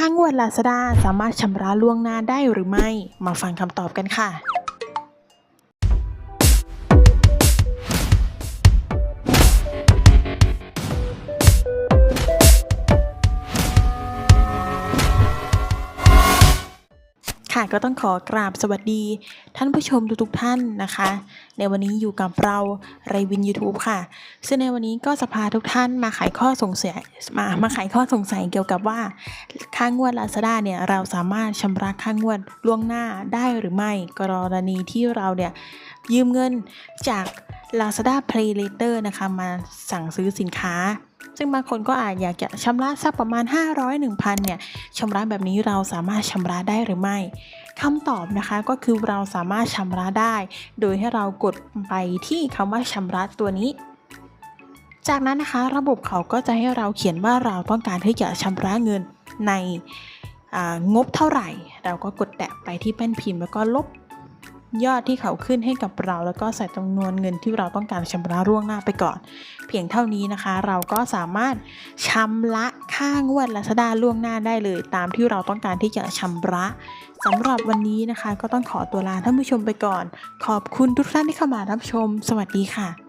ค่างวด Lazada สามารถชำระล่วงหน้าได้หรือไม่ มาฟังคำตอบกันค่ะ ค่ะก็ต้องขอกราบสวัสดี ท่านผู้ชมทุกๆท่านนะคะ ในวันนี้อยู่กับเราไรวิน YouTube ค่ะ ซึ่งในวันนี้ก็จะพาทุกท่านมาไขข้อสงสัยมามาไขข้อสงสัยเกี่ยวกับว่าค่างวด Lazada เนี่ยเราสามารถชำระค่างวดล่วงหน้าได้หรือไม่กรณีที่เราเนี่ยยืมเงินจาก Lazada Pay Later นะคะมาสั่งซื้อสินค้า ซึ่งบางคนก็อาจอยากจะชำระสักประมาณ 500 1,000เนี่ยชำระแบบนี้เราสามารถชำระได้หรือไม่คำตอบนะคะก็คือเราสามารถชำระได้ โดยให้เรากดไปที่คำว่าชำระตัวนี้จากนั้นนะคะระบบเขาก็จะให้เราเขียนว่าเราต้องการที่จะชำระเงินในงบเท่าไหร่ เราก็กดแตะไปที่แป้นพิมพ์แล้วก็ลบ ยอดที่เขาขึ้นให้กับเรา แล้วก็ใส่จำนวนเงินที่เราต้องการชำระร่วงหน้าไปก่อน เพียงเท่านี้นะคะ เราก็สามารถชำระค่างวด Lazada ล่วงหน้าได้เลย ตามที่เราต้องการที่จะชำระสำหรับวันนี้นะคะ ก็ต้องขอตัวลาท่านผู้ชมไปก่อน ขอบคุณทุกท่านที่เข้ามารับชม สวัสดีค่ะ